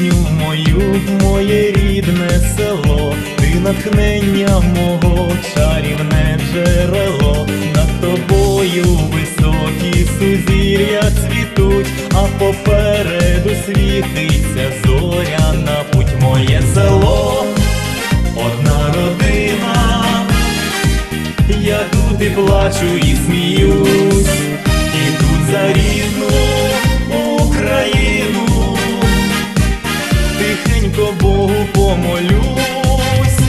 Пісню мою, моє рідне село, ти натхнення мого чарівне джерело, над тобою високі сузір'я цвітуть, а попереду світиться зоряна путь моє село, одна родина. Я тут і плачу, і сміюсь, і тут за рідну помолюсь,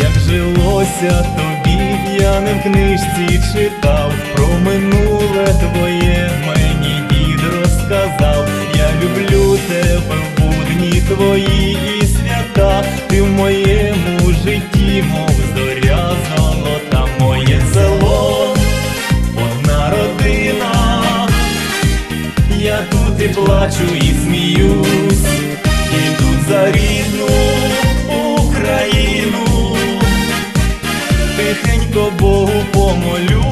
як жилося тобі, я не в книжці читав, про минуле твоє мені дід розказав. Я люблю тебе в будні твої і свята, ти в моєму житті, мов зоря золота, моє село, одна родина. Я тут і плачу, і сміюсь, за рідну тихенько Богу помолюсь.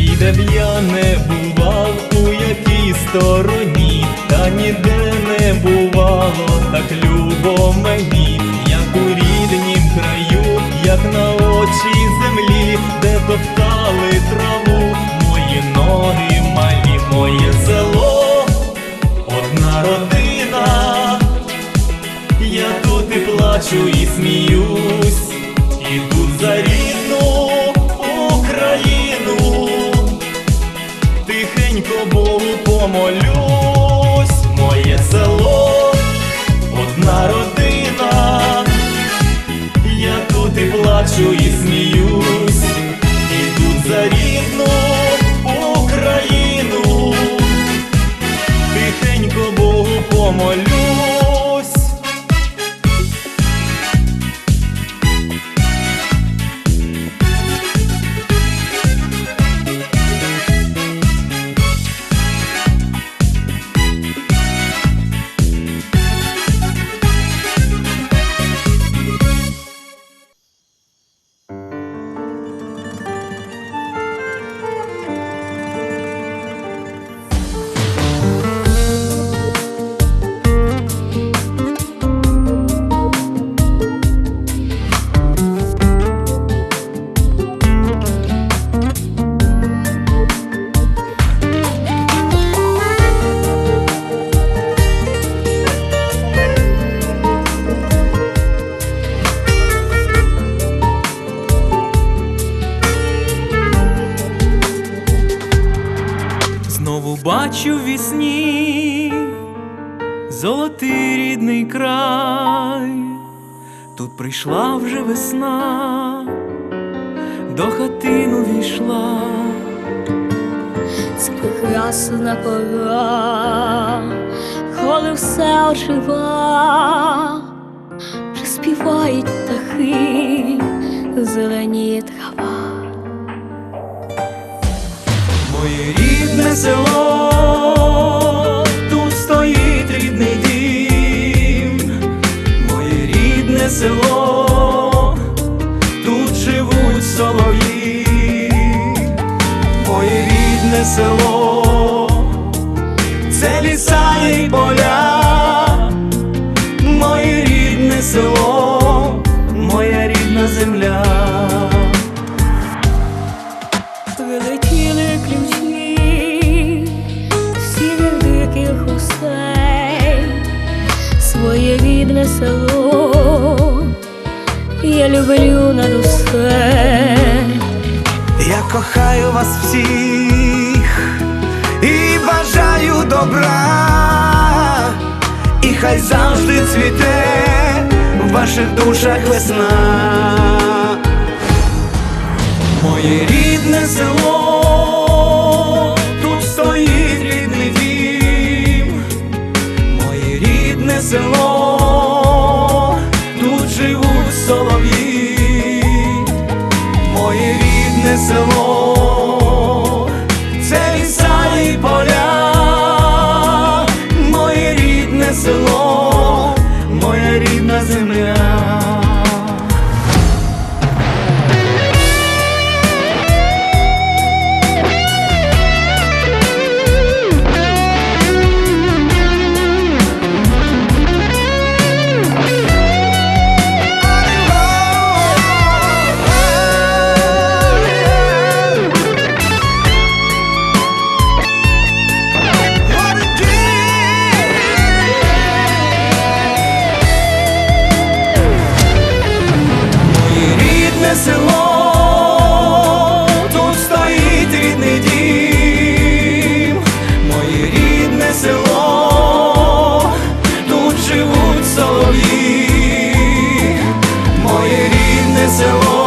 І де б я не бував, у якій стороні, та ніде не бувало, так любо на очі землі, де топтали траву, мої ноги малі, моє село, одна родина. Я тут і плачу, і сміюсь, і тут за рідну Україну, тихенько Богу помолюсь, бачу в вісні золотий рідний край, тут прийшла вже весна, до хатину війшла, Це прекрасна пора, коли все ожива, вже співають птахи, зеленіє трава. моє рідне село, село, тут живуть солов'ї, моє рідне село, це ліса і поля, Я кохаю вас всіх і бажаю добра, і хай завжди цвіте в ваших душах весна. Моє рідне село, тут стоїть рідний дім, моє рідне село, тут живуть солов'ї, село, село,